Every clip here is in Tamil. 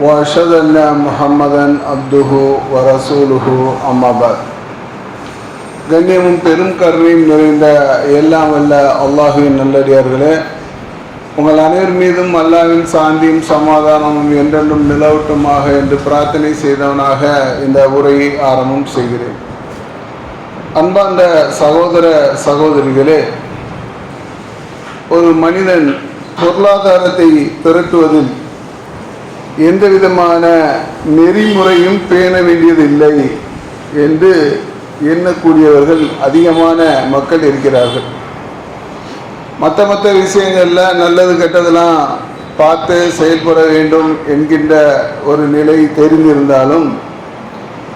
وأشهد أن محمدا عبده ورسوله أما بعد கண்ணியமும் பெரும் கருணையும் நிறைந்த எல்லாம் வல்ல அல்லாஹுவின் நல்லடியார்களே உங்கள் அனைவர் மீதும் அல்லாஹ்வின் சாந்தியும் சமாதானமும் என்றென்றும் நிலவட்டுமாக என்று பிரார்த்தனை செய்தவனாக இந்த உரையை ஆரம்பம் செய்கிறேன் அன்பார்ந்த சகோதர சகோதரிகளே ஒரு மனிதன் பொருளாதாரத்தை திரட்டுவதில் எந்த விதமான நெறிமுறையும் பேண வேண்டியதில்லை என்று எண்ணக்கூடியவர்கள் அதிகமான மக்கள் இருக்கிறார்கள். மற்ற மற்ற விஷயங்களில் நல்லது கெட்டதெல்லாம் பார்த்து செயல்பட வேண்டும் என்கின்ற ஒரு நிலை தெரிந்திருந்தாலும்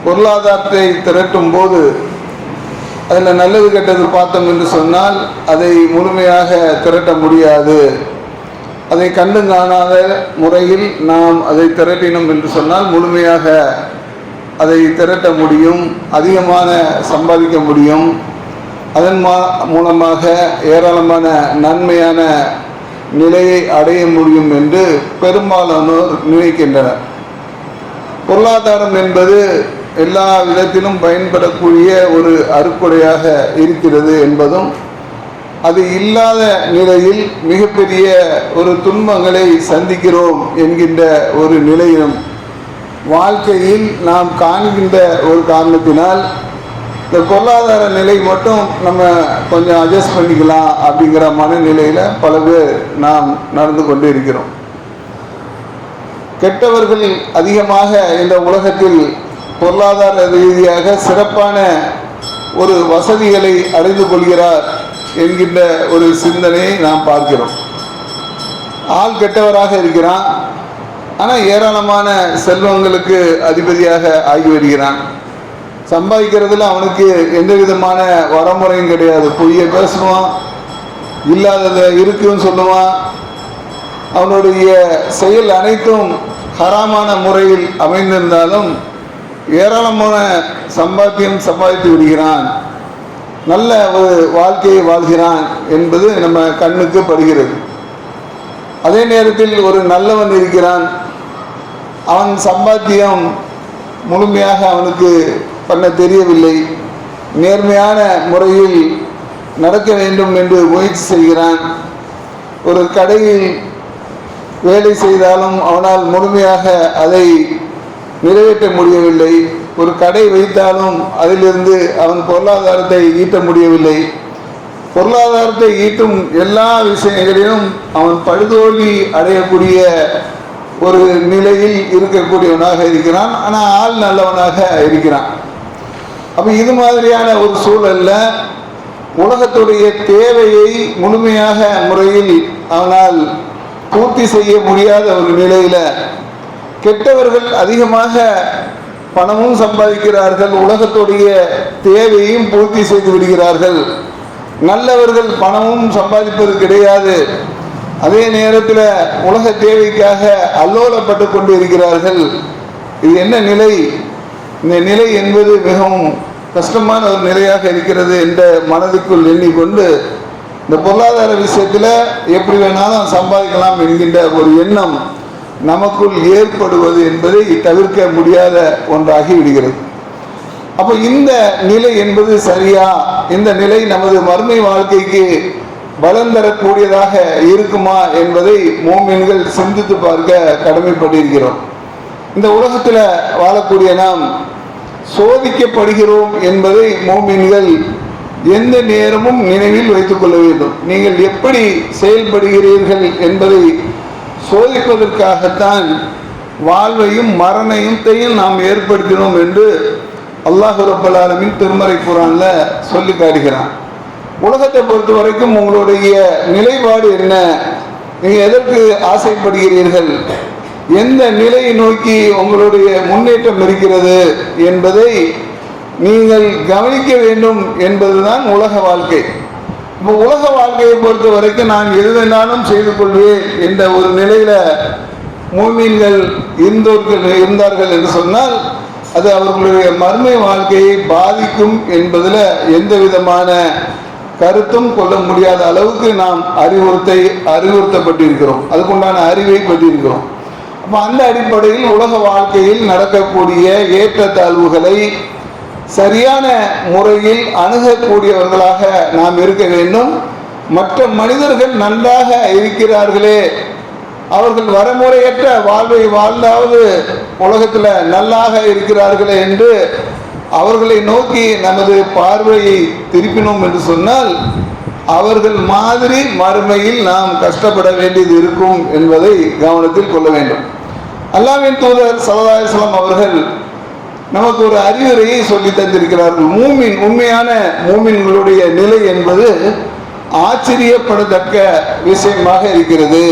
பொருளாதாரத்தை திரட்டும் போது அதில் நல்லது கெட்டது பார்த்தோம் என்று சொன்னால் அதை முழுமையாக திரட்ட முடியாது. அதை கண்டு காணாத முறையில் நாம் அதை திரட்டினோம் என்று சொன்னால் முழுமையாக அதை திரட்ட முடியும் அதிகமான சம்பாதிக்க முடியும். அதன் மா மூலமாக ஏராளமான நன்மையான நிலையை அடைய முடியும் என்று பெரும்பாலானோர் நினைக்கின்றனர். பொருளாதாரம் என்பது எல்லா விதத்திலும் பயன்படக்கூடிய ஒரு அறுக்குடையாக இருக்கிறது என்பதும் அது இல்லாத நிலையில் மிகப்பெரிய ஒரு துன்பங்களை சந்திக்கிறோம் என்கின்ற ஒரு நிலையிலும். வாழ்க்கையில் நாம் காண்கின்ற ஒரு காரணத்தினால் இந்த பொருளாதார நிலை மட்டும் நம்ம கொஞ்சம் அட்ஜஸ்ட் பண்ணிக்கலாம் அப்படிங்கிற மனநிலையில் பல பேர் நாம் நடந்து கொண்டு இருக்கிறோம். கெட்டவர்கள் அதிகமாக இந்த உலகத்தில் பொருளாதார ரீதியாக சிறப்பான ஒரு வசதிகளை அடைந்து கொள்கிறார். என்கின்ற ஒரு சிந்தனையை நாம் பார்க்கிறோம். ஆள் கெட்டவராக இருக்கிறான். ஆனால் ஏராளமான செல்வங்களுக்கு அதிபதியாக ஆகி வருகிறான். சம்பாதிக்கிறதுல அவனுக்கு எந்த விதமான வரமுறையும் கிடையாது. பொய்யை பேசுவான் இல்லாததை இருக்குன்னு சொல்லுவான். அவனுடைய செயல் அனைத்தும் ஹராமான முறையில் அமைந்திருந்தாலும் ஏராளமான சம்பாத்தியம் சம்பாதித்து விடுகிறான். நல்ல ஒரு வாழ்க்கையை வாழ்கிறான் என்பது நம்ம கண்ணுக்கு படுகிறது. அதே நேரத்தில் ஒரு நல்லவன் இருக்கிறான். அவன் சம்பாத்தியம் முழுமையாக அவனுக்கு பண்ண தெரியவில்லை. நேர்மையான முறையில் நடக்க வேண்டும் என்று முயற்சி செய்கிறான். ஒரு கடையில் வேலை செய்தாலும் அவனால் முழுமையாக அதை நிறைவேற்ற முடியவில்லை. ஒரு கடை வைத்தாலும் அதிலிருந்து அவன் பொருளாதாரத்தை ஈட்ட முடியவில்லை. பொருளாதாரத்தை ஈட்டும் எல்லா விஷயங்களிலும் அவன் படுதோல்வி அடையக்கூடிய ஒரு நிலையில் இருக்கக்கூடியவனாக இருக்கிறான். ஆனால் ஆள் நல்லவனாக இருக்கிறான். அப்போ இது மாதிரியான ஒரு சூழல்ல உலகத்துடைய தேவையை முழுமையாக முறையில் அவனால் பூர்த்தி செய்ய முடியாத ஒரு நிலையில் கெட்டவர்கள் அதிகமாக பணமும் சம்பாதிக்கிறார்கள் உலகத்துடைய தேவையும் பூர்த்தி செய்து விடுகிறார்கள். நல்லவர்கள் பணமும் சம்பாதிப்பது கிடையாது. அதே நேரத்தில் உலக தேவைக்காக அல்லோலப்பட்டு கொண்டு இருக்கிறார்கள் இது என்ன நிலை? இந்த நிலை என்பது மிகவும் கஷ்டமான ஒரு நிலையாக இருக்கிறது என்ற மனதுக்குள் எண்ணிக்கொண்டு இந்த பொருளாதார விஷயத்தில் எப்படி வேணாலும் சம்பாதிக்கலாம் என்கின்ற ஒரு எண்ணம் நமக்குள் ஏற்படுவது என்பதை தவிர்க்க முடியாத ஒன்றாகி விடுகிறது. அப்போ இந்த நிலை என்பது சரியா? இந்த நிலை நமது மறுமை வாழ்க்கைக்கு பலம் தரக்கூடியதாக இருக்குமா என்பதை மோமின்கள் சிந்தித்து பார்க்க கடமைப்பட்டிருக்கிறோம். இந்த உலகத்தில் வாழக்கூடிய நாம் சோதிக்கப்படுகிறோம் என்பதை மோமின்கள் எந்த நேரமும் நினைவில் வைத்துக் கொள்ள வேண்டும். நீங்கள் எப்படி செயல்படுகிறீர்கள் என்பதை சோதிப்பதற்காகத்தான் வாழ்வையும் மரணத்தையும் நாம் ஏற்படுத்தினோம் என்று அல்லாஹு ரபுல்லாலமின் திருமறை குரான்ல சொல்லி காட்டுகிறான். உலகத்தை பொறுத்த வரைக்கும் உங்களுடைய நிலைப்பாடு என்ன? நீங்கள் எதற்கு ஆசைப்படுகிறீர்கள்? எந்த நிலையை நோக்கி உங்களுடைய முன்னேற்றம் இருக்கிறது என்பதை நீங்கள் கவனிக்க வேண்டும் என்பதுதான் உலக வாழ்க்கை. இப்போ உலக வாழ்க்கையை பொறுத்த வரைக்கும் நான் எது வேணாலும் செய்து கொள்வேன் என்ற ஒரு நிலையில மூமீன்கள் இருந்தோர்கள் இருந்தார்கள் என்று சொன்னால் அது அவர்களுடைய மர்மை வாழ்க்கையை பாதிக்கும் என்பதில் எந்த விதமான கருத்தும் கொள்ள முடியாத அளவுக்கு நாம் அறிவுறுத்தை அறிவுறுத்தப்பட்டிருக்கிறோம். அதுக்குண்டான அறிவை பெற்றிருக்கிறோம். அப்போ அந்த அடிப்படையில் உலக வாழ்க்கையில் நடக்கக்கூடிய ஏற்ற தாழ்வுகளை சரியான முறையில் அணுகக்கூடியவர்களாக நாம் இருக்க வேண்டும். மற்ற மனிதர்கள் நன்றாக இருக்கிறார்களே. அவர்கள் வரமுறையற்ற வாழ்வை வாழ்ந்தாவது உலகத்தில் நல்லாக இருக்கிறார்களே என்று அவர்களை நோக்கி நமது பார்வையை திருப்பினோம் என்று சொன்னால் அவர்கள் மாதிரி மறுமையில் நாம் கஷ்டப்பட வேண்டியது இருக்கும் என்பதை கவனத்தில் கொள்ள வேண்டும். அல்லாவின் தூதர் சலதாயசலம் அவர்கள் நமக்கு ஒரு அறிவுரையை சொல்லி தந்திருக்கிறார்கள் மூமின் உண்மையான மூமின்களுடைய நிலை என்பது ஆச்சரியப்படத்தக்க விஷயமாக இருக்கிறது.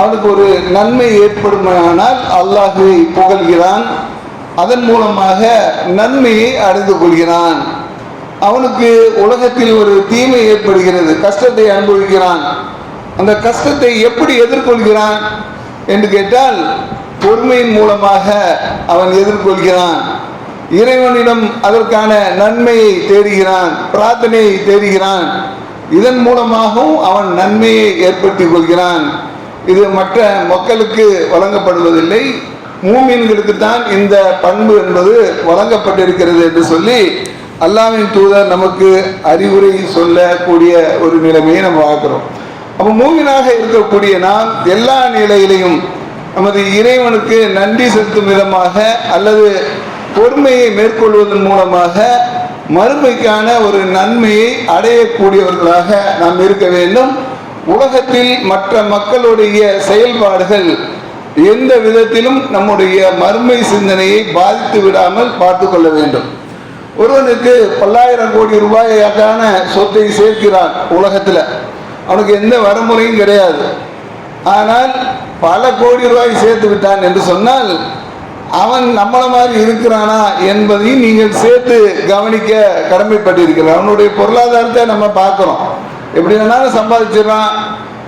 அவனுக்கு ஒரு நன்மை ஏற்படுமானால் அல்லாஹுவை புகழ்கிறான் அதன் மூலமாக நன்மையை அடைந்து கொள்கிறான். அவனுக்கு உலகத்தில் ஒரு தீமை ஏற்படுகிறது. கஷ்டத்தை அனுபவிக்கிறான். அந்த கஷ்டத்தை எப்படி எதிர்கொள்கிறான் என்று கேட்டால் பொறுமையின் மூலமாக அவன் எதிர்கொள்கிறான். இறைவனிடம் அதற்கான நன்மையை தேடுகிறான் பிரார்த்தனையை தேடுகிறான். இதன் மூலமாகவும் அவன் நன்மையை ஏற்படுத்திக் கொள்கிறான். இது மற்ற மக்களுக்கு வழங்கப்படுவதில்லை. மூமீன்களுக்கு தான் இந்த பண்பு என்பது வழங்கப்பட்டிருக்கிறது என்று சொல்லி அல்லாவின் தூதர் நமக்கு அறிவுரை சொல்லக்கூடிய ஒரு நிலைமையை நம்ம பார்க்குறோம். அப்போ மூவினாக இருக்கக்கூடிய நாம் எல்லா நிலையிலையும் நமது இறைவனுக்கு நன்றி செலுத்தும் விதமாக அல்லது பொறுமையை மேற்கொள்வதன் மூலமாக மறுமைக்கான ஒரு நன்மையை அடையக்கூடியவர்களாக நாம் இருக்க வேண்டும். உலகத்தில் மற்ற மக்களுடைய செயல்பாடுகள் எந்த விதத்திலும் நம்முடைய மறுமை சிந்தனையை பாதித்து விடாமல் பார்த்து கொள்ள வேண்டும். ஒருவனுக்கு பல்லாயிரம் கோடி ரூபாய்க்கான சொத்தை சேர்க்கிறான் உலகத்தில். அவனுக்கு எந்த வரமுறையும் கிடையாது. ஆனால் பல கோடி ரூபாய் சேர்த்து விட்டான் என்று சொன்னால் அவன் நம்மளை மாதிரி இருக்கிறானா என்பதையும் நீங்கள் சேர்த்து கவனிக்க கடமைப்பட்டிருக்கிறார் அவனுடைய பொருளாதாரத்தை நம்ம பார்க்குறோம். எப்படி வேணாலும் சம்பாதிச்சிடறான்.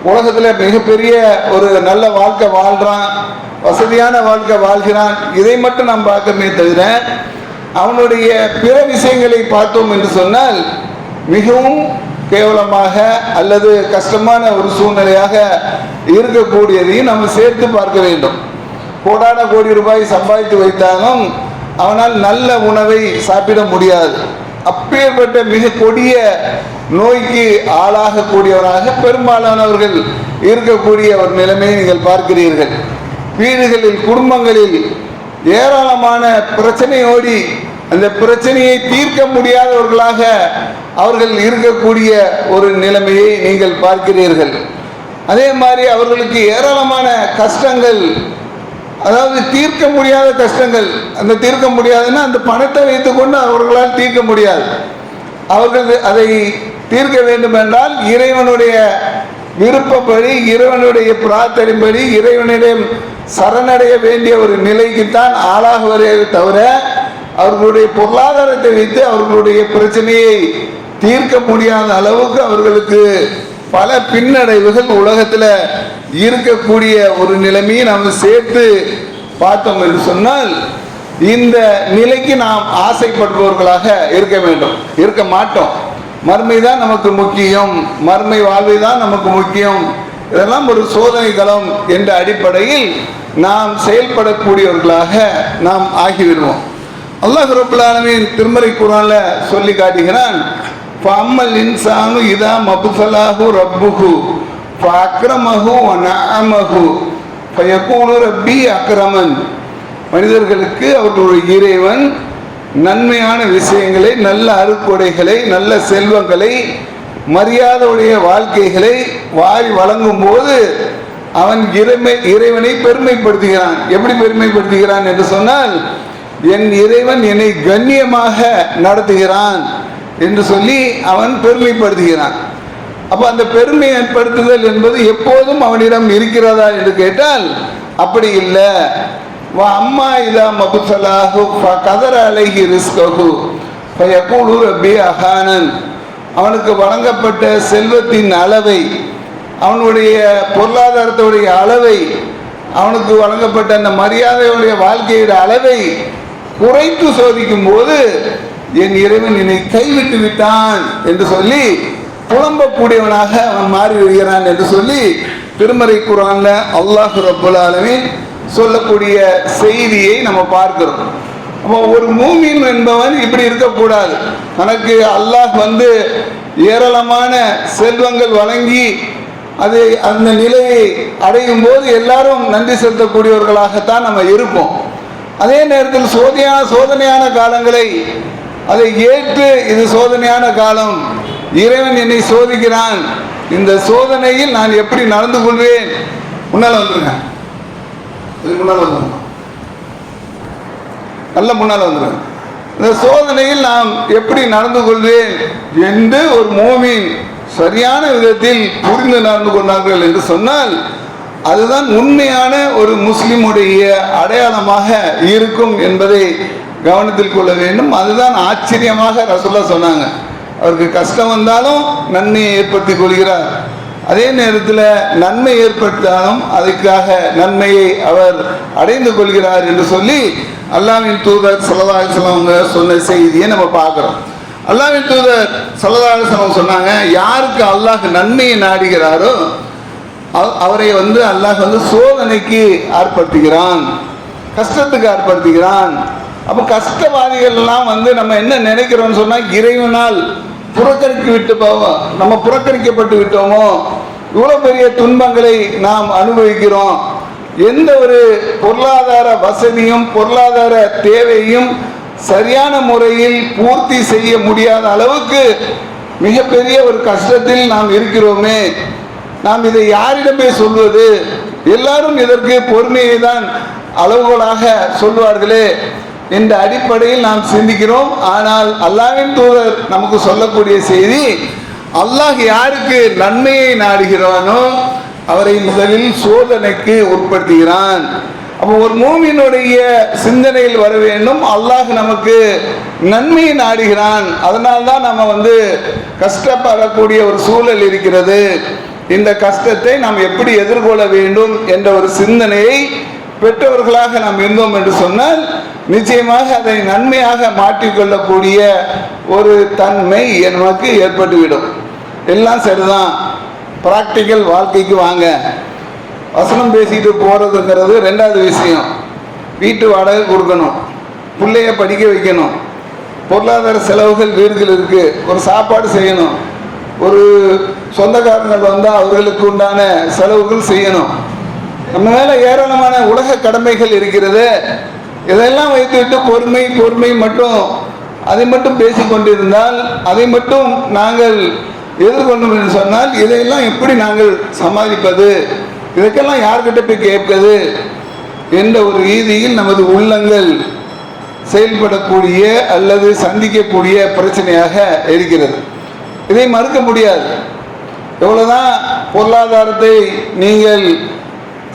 உலகத்தில் மிகப்பெரிய ஒரு நல்ல வாழ்க்கை வாழ்கிறான் வசதியான வாழ்க்கை வாழ்கிறான். இதை மட்டும் நாம் பார்க்கமே தவிர அவனுடைய பிற விஷயங்களை பார்த்தோம் என்று சொன்னால் மிகவும் கேவலமாக அல்லது கஷ்டமான ஒரு சூழ்நிலையாக இருக்கக்கூடியதையும் நம்ம சேர்த்து பார்க்க வேண்டும். கோடான கோடி ரூபாய் சம்பாதித்து வைத்தாலும் அவனால் நல்ல உணவை சாப்பிட முடியாது. அப்பேற்பட்ட மிக கொடிய நோய்க்கு ஆளாகக்கூடியவராக பெரும்பாலானவர்கள் இருக்கக்கூடிய ஒரு நிலைமையை நீங்கள் பார்க்கிறீர்கள். வீடுகளில் குடும்பங்களில் ஏராளமான பிரச்சனையோடி அந்த பிரச்சனையை தீர்க்க முடியாதவர்களாக அவர்கள் இருக்கக்கூடிய ஒரு நிலைமையை நீங்கள் பார்க்கிறீர்கள். அதே மாதிரி அவர்களுக்கு ஏராளமான கஷ்டங்கள் அதாவது தீர்க்க முடியாத கஷ்டங்கள். அந்த தீர்க்க முடியாதுன்னா அந்த பணத்தை வைத்துக்கொண்டு அவர்களால் தீர்க்க முடியாது. அவர்கள் அதை தீர்க்க வேண்டும் என்றால் இறைவனுடைய விருப்பப்படி இறைவனுடைய பிரார்த்தனைப்படி இறைவனிடம் சரணடைய வேண்டிய ஒரு நிலைக்குத்தான் ஆளாகுவதே தவிர அவர்களுடைய பொருளாதாரத்தை வைத்து அவர்களுடைய பிரச்சனையை தீர்க்க முடியாத அளவுக்கு அவர்களுக்கு பல பின்னடைவுகள் உலகத்தில் இருக்கக்கூடிய ஒரு நிலைமையை நாம் சேர்த்து பார்த்தோம் என்று சொன்னால் இந்த நிலைக்கு நாம் ஆசைப்படுபவர்களாக இருக்க வேண்டும். இருக்க மாட்டோம். மர்மை தான் நமக்கு முக்கியம். மர்மை வாழ்வை தான் நமக்கு முக்கியம். இதெல்லாம் ஒரு சோதனை தளம் என்ற அடிப்படையில் நாம் செயல்படக்கூடியவர்களாக நாம் ஆகிவிடுவோம். அல்லாஹ் ரபுல் திருமறை குரான்ல சொல்லி காட்டுகிறான் பம்மல் இன்சானு இதா மபுசலாஹு ரப்புஹு அக்ரமஹு வ பயக்கூனு ரப்பி அக்ரமன். மனிதர்களுக்கு அவர்களுடைய இறைவன் நன்மையான விஷயங்களை நல்ல அறுக்குடைகளை நல்ல செல்வங்களை மரியாதையுடைய வாழ்க்கைகளை வாரி வழங்கும் போது அவன் இறைமை இறைவனை பெருமைப்படுத்துகிறான். எப்படி பெருமைப்படுத்துகிறான் என்று சொன்னால் என் இறைவன் என்னை கண்ணியமாக நடத்துகிறான் என்று சொல்லி அவன் பெருமைப்படுத்துகிறான். அப்போ அந்த பெருமைப்படுத்துதல் என்பது எப்போதும் அவனிடம் இருக்கிறதா என்று கேட்டால் அப்படி இல்லை. வா அம்மா இதா மபுசலாகு கதர அழகி ரிஸ்கஹு. ஃபயகூலு ரப்பி அஹானன். அவனுக்கு வழங்கப்பட்ட செல்வத்தின் அளவை அவனுடைய பொருளாதாரத்துடைய அளவை அவனுக்கு வழங்கப்பட்ட அந்த மரியாதையுடைய வாழ்க்கையுடைய அளவை குறைத்து சோதிக்கும் போது என் இறைவன் என்னை கைவிட்டு விட்டான் என்று சொல்லி புலம்பக்கூடியவனாக அவன் மாறி விடுகிறான் என்று சொல்லி திருமறை குரான்ல அல்லாஹ் ரப்புல் சொல்லக்கூடிய செய்தியை நம்ம பார்க்கிறோம். அப்போ ஒரு மூமின் என்பவன் இப்படி இருக்கக்கூடாது. தனக்கு அல்லாஹ் வந்து ஏராளமான செல்வங்கள் வழங்கி அது அந்த நிலையை அடையும் போது எல்லாரும் நன்றி செலுத்தக்கூடியவர்களாகத்தான் நம்ம இருப்போம். அதே நேரத்தில் சோதனையான சோதனையான காலங்களை அதை ஏற்று இது சோதனையான காலம். இறைவன் என்னை சோதிக்கிறான். இந்த சோதனையில் நான் எப்படி நடந்து கொள்வேன்? முன்னால் வந்துருங்க. முன்னால் வந்துருங்க. நல்ல முன்னால் வந்துருங்க. இந்த சோதனையில் நாம் எப்படி நடந்து கொள்வேன் என்று ஒரு மோமின் சரியான விதத்தில் புரிந்து நடந்து கொண்டார்கள் என்று சொன்னால் அதுதான் உண்மையான ஒரு முஸ்லிமுடைய அடையாளமாக இருக்கும் என்பதை கவனத்தில் கொள்ள வேண்டும். அதுதான் ஆச்சரியமாக ரசுல்லா சொன்னாங்க. அவருக்கு கஷ்டம் வந்தாலும் நன்மையை ஏற்படுத்தி கொள்கிறார். அதே நேரத்தில் நன்மை ஏற்பட்டாலும் அதுக்காக நன்மையை அவர் அடைந்து கொள்கிறார் என்று சொல்லி அல்லாவின் தூதர் சல்லல்லாஹு சொன்ன செய்தியை நம்ம பார்க்குறோம். அல்லாவின் தூதர் சல்லல்லாஹு சொன்னாங்க யாருக்கு அல்லாஹ் நன்மையை நாடுகிறாரோ அவரை வந்து அல்லாஹ் வந்து சோதனைக்கு ஆட்படுத்துகிறான் கஷ்டத்துக்கு ஆட்படுத்துகிறான். அப்போ கஷ்டவாதிகள் எல்லாம் வந்து நம்ம என்ன நினைக்கிறோம்னு சொன்னால் இறைவனால் புறக்கணிக்கு விட்டு போவோம். நம்ம புறக்கணிக்கப்பட்டு விட்டோமோ? இவ்வளோ பெரிய துன்பங்களை நாம் அனுபவிக்கிறோம். எந்த ஒரு பொருளாதார வசதியும் பொருளாதார தேவையும் சரியான முறையில் பூர்த்தி செய்ய முடியாத அளவுக்கு மிகப்பெரிய ஒரு கஷ்டத்தில் நாம் இருக்கிறோமே. நாம் இதை யாரிடம் போய் சொல்வது? எல்லாரும் இதற்கு பொறுமையை தான் அளவுகோலாக சொல்வார்களே என்ற அடிப்படையில் நாம் சிந்திக்கிறோம். ஆனால் அல்லாவின் தூதர் நமக்கு சொல்லக்கூடிய செய்தி அல்லாஹ் யாருக்கு நன்மையை நாடுகிறானோ அவரை முதலில் சோதனைக்கு உட்படுத்துகிறான். அப்போ ஒரு மூமியினுடைய சிந்தனையில் வர வேண்டும். அல்லாஹ் நமக்கு நன்மையை நாடுகிறான். அதனால்தான் நம்ம வந்து கஷ்டப்படக்கூடிய ஒரு சூழல் இருக்கிறது. இந்த கஷ்டத்தை நாம் எப்படி எதிர்கொள்ள வேண்டும் என்ற ஒரு சிந்தனையை பெற்றவர்களாக நாம் இருந்தோம் என்று சொன்னால் நிச்சயமாக அதை நன்மையாக மாற்றிக்கொள்ளக்கூடிய ஒரு தன்மை நமக்கு ஏற்பட்டுவிடும். எல்லாம் சரிதான். ப்ராக்டிக்கல் வாழ்க்கைக்கு வாங்க. வசனம் பேசிட்டு போகிறதுங்கிறது ரெண்டாவது விஷயம். வீட்டு வாடகை கொடுக்கணும். பிள்ளைய படிக்க வைக்கணும். பொருளாதார செலவுகள் வீடுகள் இருக்கு. ஒரு சாப்பாடு செய்யணும். ஒரு சொந்தக்காரங்கள் வந்தால் அவர்களுக்கு உண்டான செலவுகள் செய்யணும். நம்ம மேலே ஏராளமான உலக கடமைகள் இருக்கிறது. இதெல்லாம் வைத்துவிட்டு பொறுமை பொறுமை மட்டும் அதை மட்டும் பேசிக்கொண்டிருந்தால் அதை மட்டும் நாங்கள் எதிர்கொண்டோம் என்று சொன்னால் இதையெல்லாம் எப்படி நாங்கள் சமாளிப்பது? இதற்கெல்லாம் யார்கிட்ட போய் கேட்பது? என்ற ஒரு ரீதியில் நமது உள்ளங்கள் செயல்படக்கூடிய அல்லது சந்திக்கக்கூடிய பிரச்சனையாக இருக்கிறது. இதை மறுக்க முடியாது. எவ்வளவுதான் பொருளாதாரத்தை நீங்கள்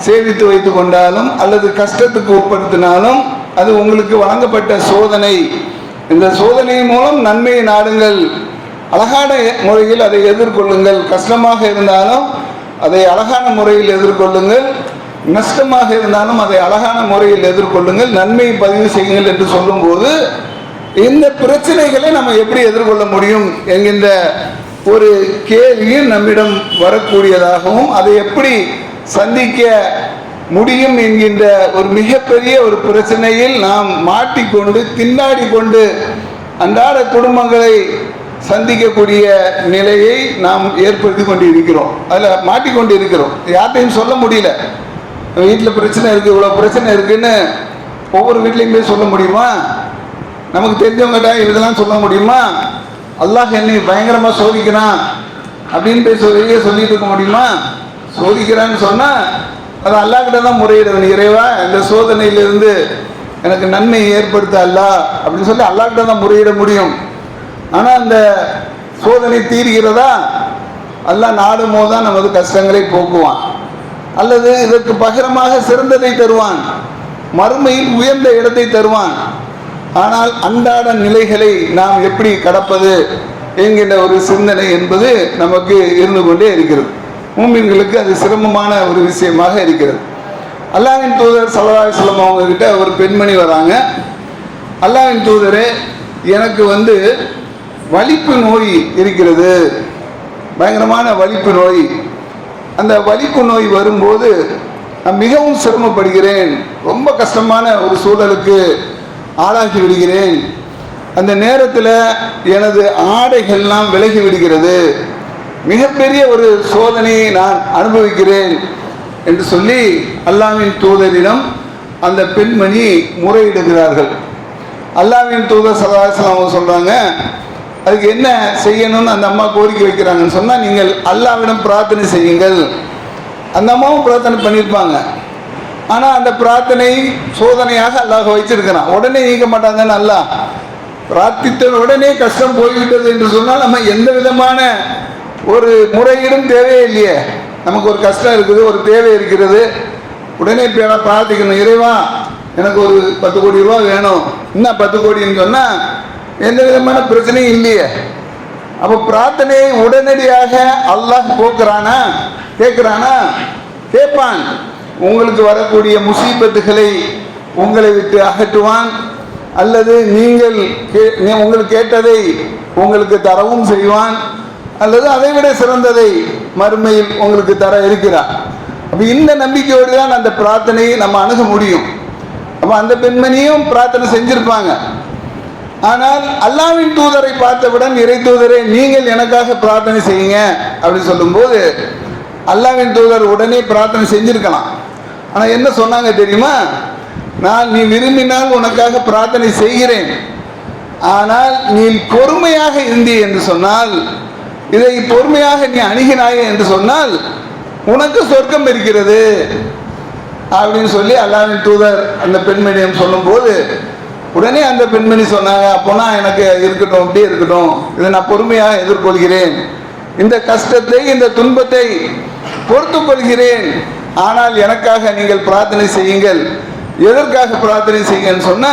சேமித்து வைத்து கொண்டாலும் அல்லது கஷ்டத்துக்கு உட்படுத்தினாலும் அது உங்களுக்கு வழங்கப்பட்ட சோதனை. இந்த சோதனை மூலம் நன்மையை நாடுங்கள். அழகான முறையில் அதை எதிர்கொள்ளுங்கள். கஷ்டமாக இருந்தாலும் அதை அழகான முறையில் எதிர்கொள்ளுங்கள். நஷ்டமாக இருந்தாலும் அதை அழகான முறையில் எதிர்கொள்ளுங்கள். நன்மையை பதிவு செய்யுங்கள் என்று சொல்லும்போது இந்த பிரச்சனைகளை நம்ம எப்படி எதிர்கொள்ள முடியும் என்கின்ற ஒரு கேள்வியும் நம்மிடம் வரக்கூடியதாகவும் அதை எப்படி சந்திக்க முடியும் என்கின்ற ஒரு மிகப்பெரிய ஒரு பிரச்சனையில் நாம் மாட்டிக்கொண்டு திண்டாடி கொண்டு அன்றாட குடும்பங்களை சந்திக்கக்கூடிய நிலையை நாம் ஏற்படுத்தி கொண்டு இருக்கிறோம் அதில் மாட்டிக்கொண்டு இருக்கிறோம் யார்ட்டையும் சொல்ல முடியல. வீட்டில் பிரச்சனை இருக்குது இவ்வளோ பிரச்சனை இருக்குதுன்னு ஒவ்வொரு வீட்லேயும் போய் சொல்ல முடியுமா? நமக்கு தெரிஞ்சவங்ககிட்ட இதெல்லாம் சொல்ல முடியுமா? அல்லாஹ் என்னை பயங்கரமாக சோதிக்கிறான். அப்படின்னு போய் சொல்லி சொல்லிட்டு இருக்க முடியுமா? சோதிக்கிறான்னு சொன்னால் அது அல்லாஹ்கிட்ட தான் முறையிடணும் இறைவா இந்த சோதனையிலிருந்து எனக்கு நன்மை ஏற்படுத்த அல்லா அப்படின்னு சொல்லி அல்லாஹ்கிட்ட தான் முறையிட முடியும். ஆனால் அந்த சோதனை தீர்கிறதா? அல்லாஹ் நாடும் போது தான் நமது கஷ்டங்களை போக்குவான். அல்லது இதற்கு பகரமாக சிறந்ததை தருவான். மறுமையில் உயர்ந்த இடத்தை தருவான். ஆனால் அன்றாட நிலைகளை நாம் எப்படி கடப்பது என்கின்ற ஒரு சிந்தனை என்பது நமக்கு இருந்து கொண்டே இருக்கிறது. மூமின்களுக்கு அது சிரமமான ஒரு விஷயமாக இருக்கிறது. அல்லாவின் தூதர் சலதாய் செல்லம் அவங்கக்கிட்ட ஒரு பெண்மணி வராங்க. அல்லாவின் தூதரே எனக்கு வந்து வலிப்பு நோய் இருக்கிறது. பயங்கரமான வலிப்பு நோய். அந்த வலிப்பு நோய் வரும்போது நான் மிகவும் சிரமப்படுகிறேன். ரொம்ப கஷ்டமான ஒரு சூழலுக்கு ஆளாகி விடுகிறேன். அந்த நேரத்தில் எனது ஆடைகள்லாம் விலகி விடுகிறது. மிகப்பெரிய ஒரு சோதனையை நான் அனுபவிக்கிறேன் என்று சொல்லி அல்லாவின் தூதரிடம் அந்த பெண்மணி முறையிடுகிறார்கள். அல்லாவின் தூதர் சதாசலம் அவங்க சொல்கிறாங்க அதுக்கு என்ன செய்யணும்னு அந்த அம்மா கோரிக்கை வைக்கிறாங்கன்னு சொன்னால் நீங்கள் அல்லாவிடம் பிரார்த்தனை செய்யுங்கள். அந்த அம்மாவும் பிரார்த்தனை பண்ணியிருப்பாங்க. ஆனால் அந்த பிரார்த்தனை சோதனையாக அல்லாஹ் வச்சிருக்கிறான் உடனே நீக்க மாட்டாங்கன்னு அல்ல பிரார்த்தித்த உடனே கஷ்டம் போய்விட்டது என்று சொன்னால் நம்ம எந்த விதமான ஒரு முறையீடும் தேவையே இல்லையே. நமக்கு ஒரு கஷ்டம் இருக்குது ஒரு தேவை இருக்கிறது. உடனே இப்ப பிரார்த்திக்கணும். இறைவா எனக்கு ஒரு பத்து கோடி ரூபா வேணும். என்ன பத்து கோடின்னு சொன்னால் எந்த விதமான பிரச்சனையும் இல்லையே. அப்போ பிரார்த்தனையை உடனடியாக அல்லாஹ் போக்குறானா? கேட்குறானா கேட்பான். உங்களுக்கு வரக்கூடிய முசீபத்துகளை உங்களை விட்டு அகற்றுவான். அல்லது நீங்கள் கே- உங்களுக்கு கேட்டதை உங்களுக்கு தரவும் செய்வான். அல்லது அதை விட சிறந்ததை மறுமையில் உங்களுக்கு தர இருக்கிறார். அப்போ இந்த நம்பிக்கையோடு தான் அந்த பிரார்த்தனையை நம்ம அணுக முடியும். அப்போ அந்த பெண்மணியும் பிரார்த்தனை செஞ்சிருப்பாங்க. ஆனால் அல்லாவின் தூதரை பார்த்தவுடன் இறை தூதரை நீங்கள் எனக்காக பிரார்த்தனை செய்யுங்க அப்படின்னு சொல்லும்போது அல்லாவின் தூதர் உடனே பிரார்த்தனை செஞ்சிருக்கலாம். ஆனால் என்ன சொன்னாங்க தெரியுமா? நான் நீ விரும்பினால் உனக்காக பிரார்த்தனை செய்கிறேன். ஆனால் நீ பொறுமையாக இருந்தி என்று சொன்னால் இதை பொறுமையாக நீ அணுகினாயே என்று சொன்னால் உனக்கு சொர்க்கம் இருக்கிறது அப்படின்னு சொல்லி அல்லாவின் தூதர் அந்த பெண்மணியம் சொல்லும்போது உடனே அந்த பெண்மணி சொன்னாங்க அப்போனா எனக்கு இருக்கட்டும் அப்படியே இருக்கட்டும். இதை நான் பொறுமையாக எதிர்கொள்கிறேன். இந்த கஷ்டத்தை இந்த துன்பத்தை பொறுத்துக் கொள்கிறேன். ஆனால் எனக்காக நீங்கள் பிரார்த்தனை செய்யுங்கள். எதற்காக பிரார்த்தனை செய்யுங்கன்னு சொன்ன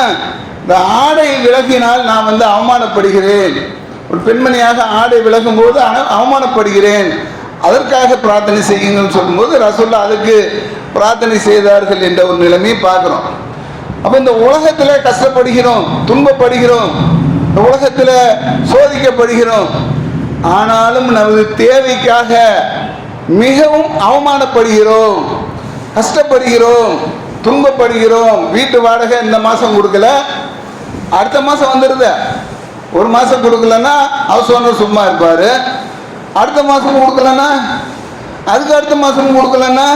இந்த ஆடை விலகினால் நான் வந்து அவமானப்படுகிறேன். ஒரு பெண்மணியாக ஆடை விலகும் போது அவமானப்படுகிறேன். அதற்காக பிரார்த்தனை செய்யுங்கன்னு சொல்லும்போது ரசோல்லா அதுக்கு பிரார்த்தனை செய்தார்கள் என்ற ஒரு நிலைமையை பார்க்குறோம். அப்போ இந்த உலகத்தில் கஷ்டப்படுகிறோம் துன்பப்படுகிறோம் இந்த உலகத்தில் சோதிக்கப்படுகிறோம். ஆனாலும் நமது தேவைக்காக மிகவும் அவமானப்படுகிறோம் கஷ்டப்படுகிறோம் துன்பப்படுகிறோம். வீட்டு வாடகை இந்த மாதம் கொடுக்கல. அடுத்த மாதம் வந்துடுது ஒரு மாதம் கொடுக்கலன்னா ஹவுஸ் ஓனர் சும்மா இருப்பார். அடுத்த மாதம் கொடுக்கலன்னா அதுக்கு அடுத்த மாதம் கொடுக்கலன்னா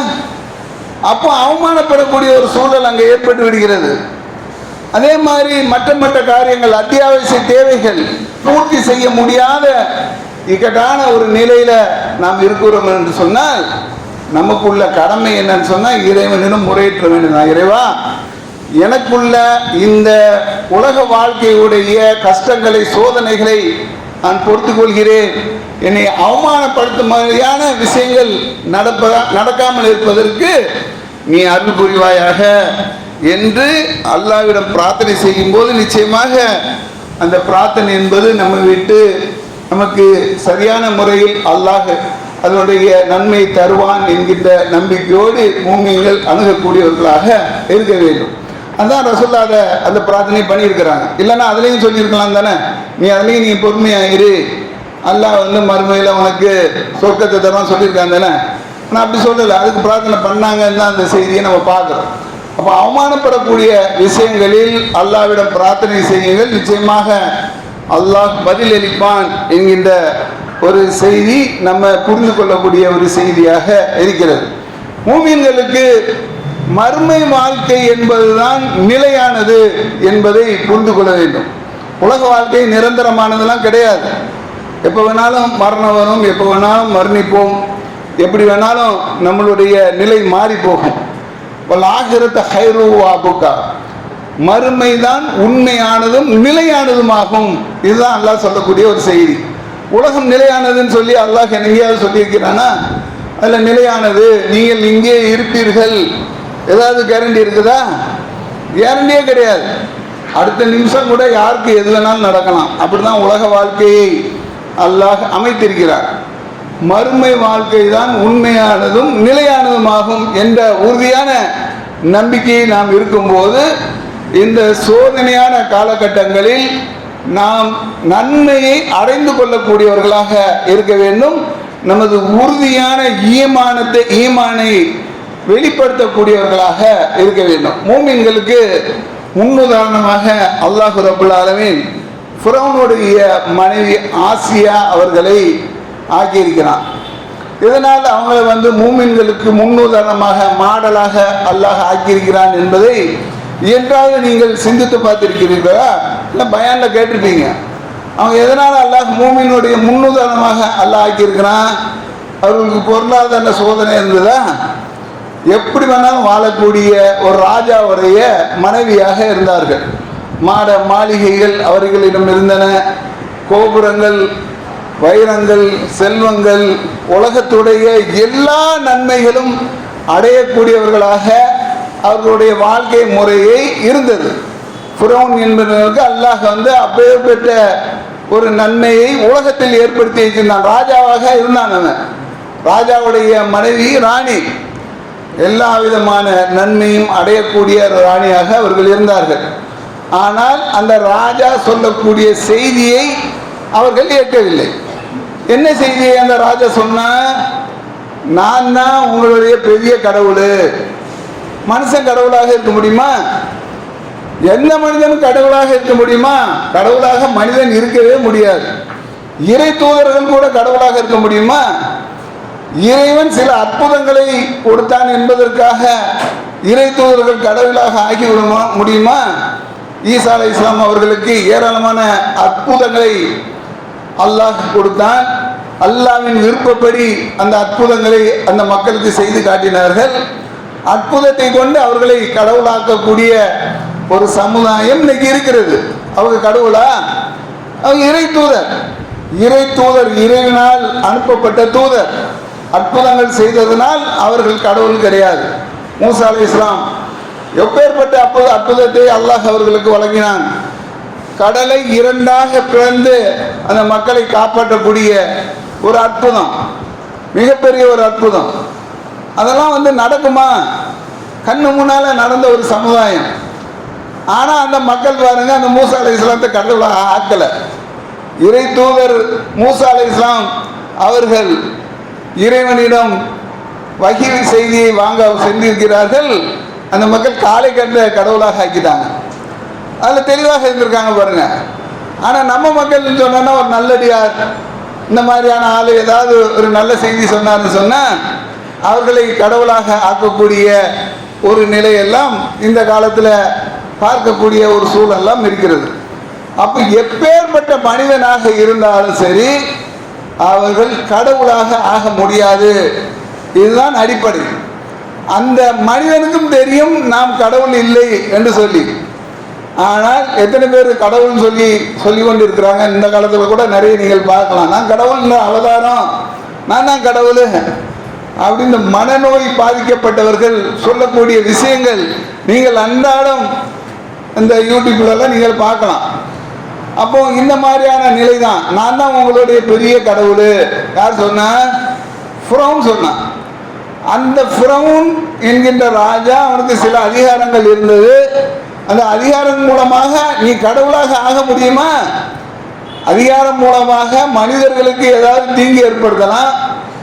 அப்போ அவமானப்படக்கூடிய ஒரு சூழல் அங்கே ஏற்பட்டு விடுகிறது. அதே மாதிரி மற்ற மற்ற காரியங்கள் அத்தியாவசிய தேவைகள் பூர்த்தி செய்ய முடியாத இக்கட்டான ஒரு நிலையில நாம் இருக்கிறோம் என்று சொன்னால் நமக்குள்ள கடமை என்னன்னு சொன்னால் இறைவனிடம் முறையிட்ட வேண்டும். நான் இறைவா எனக்குள்ள இந்த உலக வாழ்க்கையுடைய கஷ்டங்களை சோதனைகளை நான் பொறுத்து கொள்கிறேன். என்னை அவமானப்படுத்தும் மாதிரியான விஷயங்கள் நடப்பதா நடக்காமல் இருப்பதற்கு நீ அருள் புரிவாயாக என்று அல்லாவிடம் பிரார்த்தனை செய்யும் போது நிச்சயமாக அந்த பிரார்த்தனை என்பது நம்ம விட்டு நமக்கு சரியான முறையில் அல்லாஹ் அதனுடைய நன்மை தருவான் என்கின்ற நம்பிக்கையோடு மூமியங்கள் அணுகக்கூடியவர்களாக இருக்க வேண்டும். அதான் ரசூல்லா அதை அந்த பிரார்த்தனை பண்ணியிருக்கிறாங்க. இல்லைன்னா அதுலேயும் சொல்லியிருக்கலாம் தானே? நீ அதுலேயும் நீ பொறுமையாக இரு. அல்லாஹ் வந்து மறுமையில் உனக்கு சொர்க்கத்தை தருவான் சொல்லியிருக்காங்க தானே? ஆனால் அப்படி சொல்லலை. அதுக்கு பிரார்த்தனை பண்ணாங்கன்னு தான் அந்த செய்தியை நம்ம பார்க்குறோம். அப்போ அவமானப்படக்கூடிய விஷயங்களில் அல்லாவிடம் பிரார்த்தனை செய்யுங்கள். நிச்சயமாக அல்லாஹ் பதிலளிப்பான் என்கின்ற ஒரு செய்தி நம்ம புரிந்து கொள்ளக்கூடிய ஒரு செய்தியாக இருக்கிறது. மூமின்களுக்கு மறுமை வாழ்க்கை என்பதுதான் நிலையானது என்பதை புரிந்து கொள்ள வேண்டும். உலக வாழ்க்கை நிரந்தரமானதெல்லாம் கிடையாது. எப்போ வேணாலும் மரணம் வரும் எப்போ வேணாலும் மரணிப்போம் எப்படி வேணாலும் நம்மளுடைய நிலை மாறி போகும் ஆகிரத்த ஹைருவாபுக்கா மறுமைதான் உண்மையானதும் நிலையானதுமாகும். இதுதான் அல்லாஹ் சொல்லக்கூடிய ஒரு செய்தி. உலகம் நிலையானதுன்னு சொல்லி அல்லாஹ் எங்கேயாவது சொல்லியிருக்கிறானா அதில் நிலையானது நீங்கள் இங்கே இருப்பீர்கள். ஏதாவது கேரண்டி இருக்குதா? கேரண்டியே கிடையாது. அடுத்த நிமிஷம் கூட யாருக்கு எது வேணாலும் நடக்கலாம். அப்படிதான் உலக வாழ்க்கையை அல்லாஹ் அமைத்திருக்கிறார். மறுமை வாழ்க்கை தான் உண்மையானதும் நிலையானதுமாகும் என்ற உறுதியான நம்பிக்கையை நாம் இருக்கும்போது இந்த சோதனையான காலகட்டங்களில் நாம் நன்மையை அடைந்து கொள்ளக்கூடியவர்களாக இருக்க வேண்டும். நமது உறுதியான ஈமானத்தை ஈமானை வெளிப்படுத்தக்கூடியவர்களாக இருக்க வேண்டும். மூமின்களுக்கு முன்னுதாரணமாக அல்லாஹு ரபுல் ஆலமின் ஃபிரௌனுடைய மனைவி ஆசியா அவர்களை ஆக்கியிருக்கிறான். இதனால் அவங்களை வந்து மூமின்களுக்கு முன்னுதாரணமாக மாடலாக அல்லாஹ் ஆக்கியிருக்கிறான் என்பதை என்றாவது நீங்கள் சிந்தித்து பார்த்திருக்கிறீர்களா? இல்லை பயான்ல கேட்டிருப்பீங்க. அவங்க எதனால் அல்லாஹ் மூமினுடைய முன்னுதாரணமாக அல்லாஹ் ஆக்கியிருக்கிறான்? அவர்களுக்கு பொருளாதார சோதனை இருந்ததா எப்படி வேணாலும் வாழக்கூடிய ஒரு ராஜாவுடைய மனைவியாக இருந்தார்கள். மாட மாளிகைகள் அவர்களிடம் இருந்தன. கோபுரங்கள் வைரங்கள் செல்வங்கள் உலகத்துடைய எல்லா நன்மைகளும் அடையக்கூடியவர்களாக அவர்களுடைய வாழ்க்கை முறையை இருந்தது. புரோன் என்பதற்கு அல்லாஹ் வந்து அப்பேற்பட்ட ஒரு நன்மையை உலகத்தில் ஏற்படுத்தி வச்சிருந்தான். ராஜாவாக இருந்தான் அவன். ராஜாவுடைய மனைவி ராணி. எல்லா விதமான நன்மையும் அடையக்கூடிய ராணியாக அவர்கள் இருந்தார்கள். ஆனால் அந்த ராஜா சொல்லக்கூடிய செய்தியை அவர்கள் ஏற்கவில்லை. என்ன செய்தியை அந்த ராஜா சொன்னால் நான் தான் உங்களுடைய பெரிய கடவுள். மனுஷன் கடவுளாக இருக்க முடியுமா? எந்த மனிதனும் கடவுளாக இருக்க முடியுமா? கடவுளாக மனிதன் இருக்கவே முடியாது. இறை தூதர்கள் கூட கடவுளாக இருக்க முடியுமா? இறைவன் சில அற்புதங்களை கொடுத்தான் என்பதற்காக இறை தூதர்கள் கடவுளாக ஆகிவிட முடியுமா? ஈசா அலை இஸ்லாம் அவர்களுக்கு ஏராளமான அற்புதங்களை அல்லாஹ் கொடுத்தான். அல்லாவின் விருப்பப்படி அந்த அற்புதங்களை அந்த மக்களுக்கு செய்து காட்டினார்கள். அற்புதத்தை கொண்டு அவர்களை கடவுளாக்கக்கூடிய ஒரு சமுதாயம் இன்னைக்கு இருக்கிறது. அவங்க கடவுளா? அவங்க இறை தூதர். இறை தூதர் இறைவினால் அனுப்பப்பட்ட தூதர். அற்புதங்கள் செய்ததனால் அவர்கள் கடவுள் கிடையாது. மூசா அலி இஸ்லாம் எப்பேற்பட்ட அப்போது அற்புதத்தை அல்லாஹ் அவர்களுக்கு வழங்கினான். கடலை இரண்டாக பிளந்து அந்த மக்களை காப்பாற்றக்கூடிய ஒரு அற்புதம். மிகப்பெரிய ஒரு அற்புதம். அதெல்லாம் வந்து நடக்குமா? கண்ணு முன்னால் நடந்த ஒரு சமுதாயம். ஆனால் அந்த மக்கள் பாருங்க அந்த மூசா அலை இஸ்லாத்தை கடவுளாக ஆக்கலை. இறை தூதர் மூசா அலை இஸ்லாம் அவர்கள் இறைவனிடம் வகி செய்தியை வாங்க சென்றிருக்கிறார்கள். அந்த மக்கள் காலை கண்ட கடவுளாக ஆக்கிட்டாங்க. அதில் தெளிவாக இருந்திருக்காங்க பாருங்க. ஆனால் நம்ம மக்கள் சொன்னோன்னா ஒரு நல்லடியார் இந்த மாதிரியான ஆள் ஏதாவது ஒரு நல்ல செய்தி சொன்னார்னு சொன்னால் அவர்களை கடவுளாக ஆக்கக்கூடிய ஒரு நிலையெல்லாம் இந்த காலத்தில் பார்க்கக்கூடிய ஒரு சூழல்லாம் இருக்கிறது. அப்போ எப்பேற்பட்ட மனிதனாக இருந்தாலும் சரி அவர்கள் கடவுளாக ஆக முடியாது. இதுதான் அடிப்படை. அந்த மனிதனுக்கும் தெரியும் நாம் கடவுள் இல்லை என்று சொல்லி. ஆனால் எத்தனை பேர் கடவுள்னு சொல்லி சொல்லி கொண்டு இருக்கிறாங்க இந்த காலத்தில் கூட நிறைய நீங்கள் பார்க்கலாம். நான் கடவுள் இல்லை அவதாரம். நான் தான் கடவுள். அப்படின்னு மனநோய் பாதிக்கப்பட்டவர்கள் சொல்லக்கூடிய விஷயங்கள் நீங்கள் அன்றாடம் இந்த யூடியூப்லலாம் நீங்கள் பார்க்கலாம். அப்போ இந்த மாதிரியான நிலை தான் நான் தான் உங்களுடைய பெரிய கடவுள். யார் சொன்னா? ஃப்ரௌன் சொன்னான் அந்த ஃப்ரௌன் என்கின்ற ராஜா அவனுக்கு சில அதிகாரங்கள் இருந்தது. அந்த அதிகாரம் மூலமாக நீ கடவுளாக ஆக முடியுமா? அதிகாரம் மூலமாக மனிதர்களுக்கு ஏதாவது தீங்கு ஏற்படுத்தலாம்.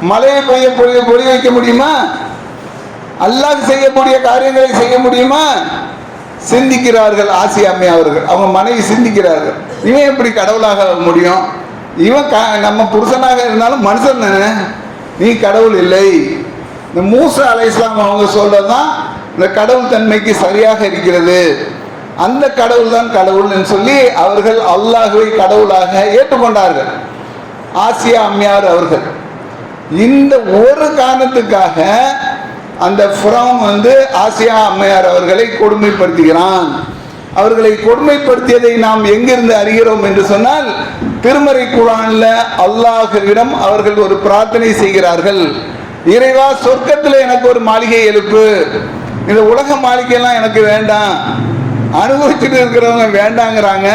மழையை பெய்ய பொழிய பொழி வைக்க முடியுமா? அல்லாது செய்யக்கூடிய காரியங்களை செய்ய முடியுமா? சிந்திக்கிறார்கள் ஆசி அம்மை அவர்கள். அவங்க மனைவி சிந்திக்கிறார்கள். இவன் எப்படி கடவுளாக முடியும்? இவன் நம்ம புருஷனாக இருந்தாலும் மனுஷன் தானே? நீ கடவுள் இல்லை. இந்த மூசா அலை இஸ்லாம் அவங்க சொல்றதுதான் இந்த கடவுள் தன்மைக்கு சரியாக இருக்கிறது. அந்த கடவுள் தான் கடவுள்னு சொல்லி அவர்கள் அல்லாஹுவை கடவுளாக ஏற்றுக்கொண்டார்கள். ஆசியா அம்மையார் அவர்கள். இந்த ஒரு காரணத்துக்காக அந்த புறம் வந்து ஆசியா அம்மையார் அவர்களை கொடுமைப்படுத்துகிறான். அவர்களை கொடுமைப்படுத்தியதை நாம் எங்கிருந்து அறிகிறோம் என்று சொன்னால் திருமறை குரான்ல அல்லாஹ்விடம் அவர்கள் ஒரு பிரார்த்தனை செய்கிறார்கள். இறைவா சொர்க்கத்தில் எனக்கு ஒரு மாளிகை எழுப்பு. இந்த உலக மாளிகையெல்லாம் எனக்கு வேண்டாம். அனுபவிச்சுட்டு இருக்கிறவங்க வேண்டாங்கிறாங்க.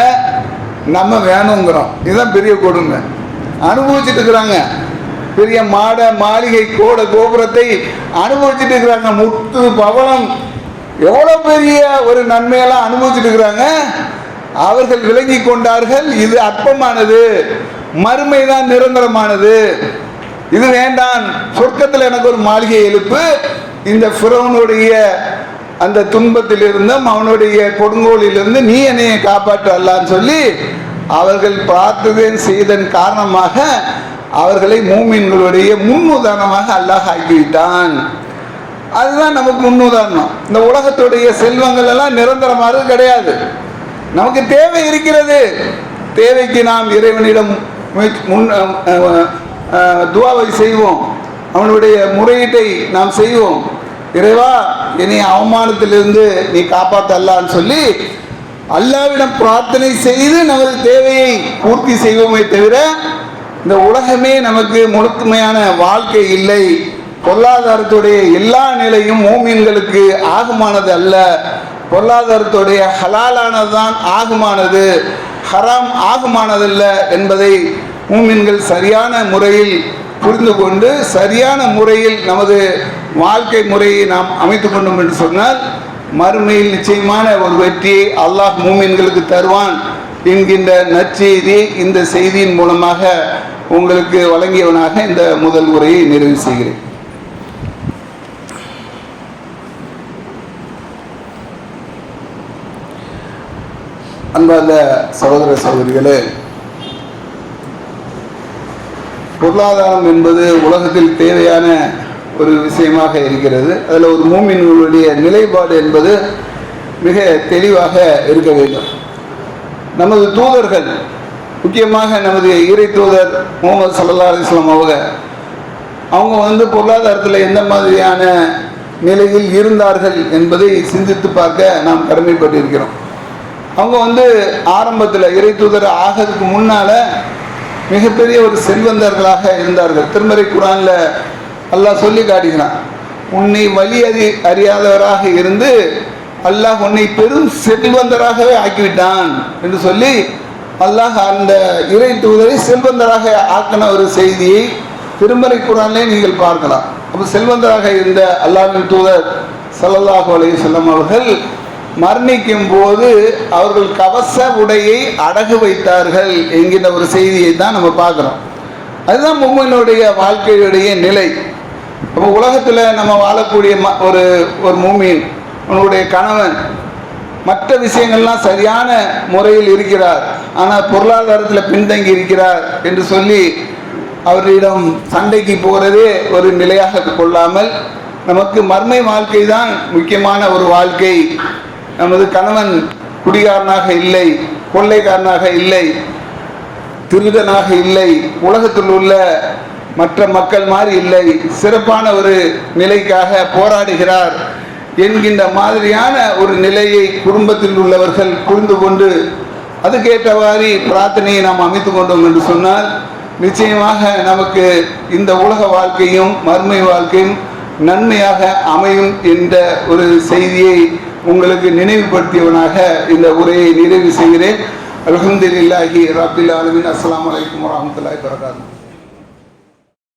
நம்ம வேணுங்கிறோம். இதுதான் பெரிய கொடுமை. அனுபவிச்சுட்டு இருக்கிறாங்க. பெரிய மாட மாளிகை கோட கோபுரத்தை அனுபவிச்சுட்டு இருக்கிறாங்க முத்து பவளம். எவ்வளோ பெரிய ஒரு நன்மையெல்லாம் அனுபவிச்சுட்டு இருக்கிறாங்க அவர்கள் விளங்கி கொண்டார்கள் இது அற்பமானது. மறுமை தான் நிரந்தரமானது. இது வேண்டாம். சொர்க்கத்தில் எனக்கு ஒரு மாளிகை எழுப்பு. இந்த ஃபிரௌனுடைய அந்த துன்பத்திலிருந்தும் அவனுடைய கொடுங்கோலிலிருந்து நீ என்னையை காப்பாற்று அல்லான்னு சொல்லி அவர்கள் பார்த்ததன் செய்தன் காரணமாக அவர்களை மூமின்களுடைய முன்னுதாரணமாக அல்லாஹ் ஆக்கிவிட்டான். அதுதான் நமக்கு முன்னுதாரணம். இந்த உலகத்துடைய செல்வங்கள் எல்லாம் நிரந்தரமானது கிடையாது. நமக்கு தேவை இருக்கிறது. தேவைக்கு நாம் இறைவனிடம் முன் துவாவை செய்வோம். அவனுடைய முறையீட்டை நாம் செய்வோம். இறைவா என்னை அவமானத்திலிருந்து நீ காப்பாற்றல்லான்னு சொல்லி அல்லாவிடம் பிரார்த்தனை செய்து நமது தேவையை பூர்த்தி செய்வோமே தவிர இந்த உலகமே நமக்கு முழுமையான வாழ்க்கை இல்லை. பொருளாதாரத்துடைய எல்லா நிலையும் மூமின்களுக்கு ஆகுமானது அல்ல. பொருளாதாரத்துடைய ஹலாலானதுதான் ஆகுமானது. ஹராம் ஆகுமானதல்ல என்பதை மூமின்கள் சரியான முறையில் புரிந்து கொண்டு சரியான முறையில் நமது வாழ்க்கை முறையை நாம் அமைத்துக் கொண்டோம் என்று சொன்னால் மறுமையில் நிச்சயமான ஒரு வெற்றியை அல்லாஹ் மூமின்களுக்கு தருவான் என்கின்ற நற்செய்தி இந்த செய்தியின் மூலமாக உங்களுக்கு வழங்கியவனாக இந்த முதல் உரையை நிறைவு செய்கிறேன். அன்பார்ந்த சகோதர சகோதரிகளே பொருளாதாரம் என்பது உலகத்தில் தேவையான ஒரு விஷயமாக இருக்கிறது. அதில் ஒரு மூமின்களுடைய நிலைப்பாடு என்பது மிக தெளிவாக இருக்க வேண்டும். நமது தூதர்கள் முக்கியமாக நமது இறை தூதர் முகமது சல்லா அலிஸ்லாம் அவங்க அவங்க வந்து பொருளாதாரத்தில் எந்த மாதிரியான நிலையில் இருந்தார்கள் என்பதை சிந்தித்து பார்க்க நாம் கடமைப்பட்டிருக்கிறோம். அவங்க வந்து ஆரம்பத்தில் இறை தூதர் ஆகிறதுக்கு முன்னால் மிகப்பெரிய ஒரு செல்வந்தர்களாக இருந்தார்கள். திருமறை குரானில் அல்லாஹ் சொல்லி காட்டுகிறான் உன்னை வழி அறி அறியாதவராக இருந்து அல்லாஹ் உன்னை பெரும் செல்வந்தராகவே ஆக்கிவிட்டான் என்று சொல்லி அல்லாஹ் அந்த இறை தூதரை செல்வந்தராக ஆக்கின ஒரு செய்தியை திருமறை குரானே நீங்கள் பார்க்கலாம். அப்போ செல்வந்தராக இருந்த அல்லாஹின் தூதர் ஸல்லல்லாஹு அலைஹி செல்லம் அவர்கள் மரணிக்கும் போது அவர்கள் கவச உடையை அடகு வைத்தார்கள் என்கின்ற ஒரு செய்தியை தான் நம்ம பார்க்குறோம். அதுதான் மூமினுடைய வாழ்க்கையுடைய நிலை. அப்போ உலகத்தில் நம்ம வாழக்கூடிய ம- ஒரு ஒரு மூமின் உன்னுடைய கணவன் மற்ற விஷயங்கள்லாம் சரியான முறையில் இருக்கிறார். ஆனால் பொருளாதாரத்தில் பின்தங்கி இருக்கிறார் என்று சொல்லி அவரிடம் சண்டைக்கு போகிறதே ஒரு நிலையாக கொள்ளாமல் நமக்கு மர்மை வாழ்க்கை தான் முக்கியமான ஒரு வாழ்க்கை. நமது கணவன் குடிகாரனாக இல்லை கொள்ளைக்காரனாக இல்லை திருடனாக இல்லை உலகத்தில் உள்ள மற்ற மக்கள் மாதிரி இல்லை சிறப்பான ஒரு நிலைக்காக போராடுகிறார் என்கின்ற மாதிரியான ஒரு நிலையை குடும்பத்தில் உள்ளவர்கள் புரிந்து கொண்டு அதுக்கேற்றவாறு பிரார்த்தனையை நாம் அமைத்து கொண்டோம் என்று சொன்னால் நிச்சயமாக நமக்கு இந்த உலக வாழ்க்கையும் மறுமை வாழ்க்கையும் நன்மையாக அமையும் என்ற ஒரு செய்தியை உங்களுக்கு நினைவுபடுத்தியவனாக இந்த உரையை நிறைவு செய்கிறேன். அலமதுல்லாஹி ரபில் ஆலமீன். அஸ்லாம் வலைக்கம் வரமத்துல வரகாத்து